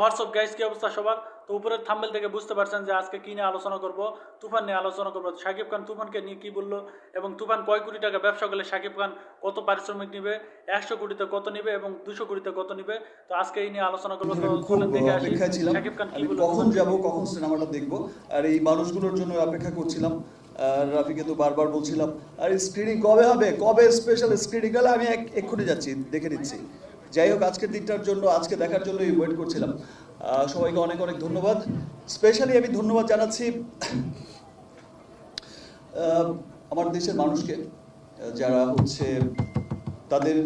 WhatsApp guys কি অবস্থা সবার? তো উপরের থাম্বেল থেকে বুঝতে পারছেন যে আজকে কি নিয়ে আলোচনা করব। তুফান নিয়ে আলোচনা করব। শাকিব খান তুফানকে নিয়ে কি বলল এবং তুফান কয় কোটি টাকা ব্যবসা করলে শাকিব খান কত পারিশ্রমিক নিবে একশো কোটিতে কত নিবে এবং দুশো কোটিতে কত নিবে? তো আজকে এই নিয়ে আলোচনা করব। অপেক্ষায় ছিলাম। খান কি কখন যাব কখন সিনেমাটা দেখব আর এই মানুষগুলোর জন্য অপেক্ষা করছিলাম। আর রাফিকে তো বারবার বলছিলাম আর স্ক্রিনিং কবে হবে? কবে স্পেশাল স্ক্রিনিং হলে আমি এক্ষুনি যাচ্ছি দেখে নিচ্ছি। যাই হোক, আজকের দিনটার জন্য, আজকে দেখার জন্যই ওয়েট করছিলাম। সবাইকে অনেক অনেক ধন্যবাদ। স্পেশালি আমি ধন্যবাদ জানাচ্ছি আমার দেশের মানুষকে যারা হচ্ছে তাদের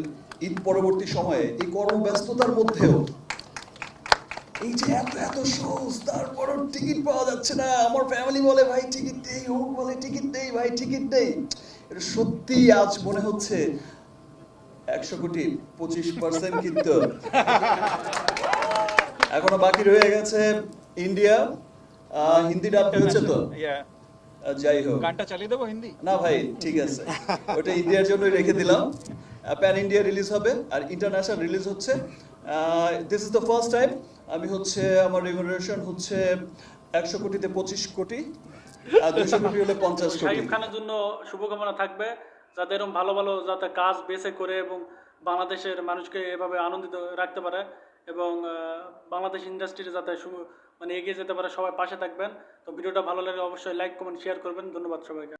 ঈদ পরবর্তী সময়ে এই কর্মব্যস্ততার মধ্যেও এই যে এত এত শোজ তারপরও টিকিট পাওয়া যাচ্ছে না। আমার ফ্যামিলি বলে, ভাই টিকিট নেই ও বলে টিকিট নেই, ভাই টিকিট নেই। এটা সত্যি আজ মনে হচ্ছে একশো কোটি পঁচিশ পার্সেন্ট কিন্তু। এখনও বাকি রয়ে গেছে ইন্ডিয়া হিন্দি ডাব হয়েছে তো? যাই হোক। গানটা চালিয়ে দেবো হিন্দি? না ভাই ঠিক আছে। ওটা ইন্ডিয়ার জন্যই রেখে দিলাম। প্যান ইন্ডিয়া রিলিজ হবে আর ইন্টারন্যাশনাল রিলিজ হচ্ছে। This is the first time আমি হচ্ছে আমার রেমুনারেশন হচ্ছে একশো কোটিতে পঁচিশ কোটি আর দুশো কোটি হলে পঞ্চাশ কোটি। খানের জন্য শুভকামনা থাকবে। যাতে এরকম ভালো ভালো যাতে কাজ বেছে করে এবং বাংলাদেশের মানুষকে এভাবে আনন্দিত রাখতে পারে এবং বাংলাদেশ ইন্ডাস্ট্রিতে যাতে মানে এগিয়ে যেতে পারে, সবাই পাশে থাকবেন। তো ভিডিওটা ভালো লাগলে অবশ্যই লাইক কমেন্ট শেয়ার করবেন। ধন্যবাদ সবাইকে।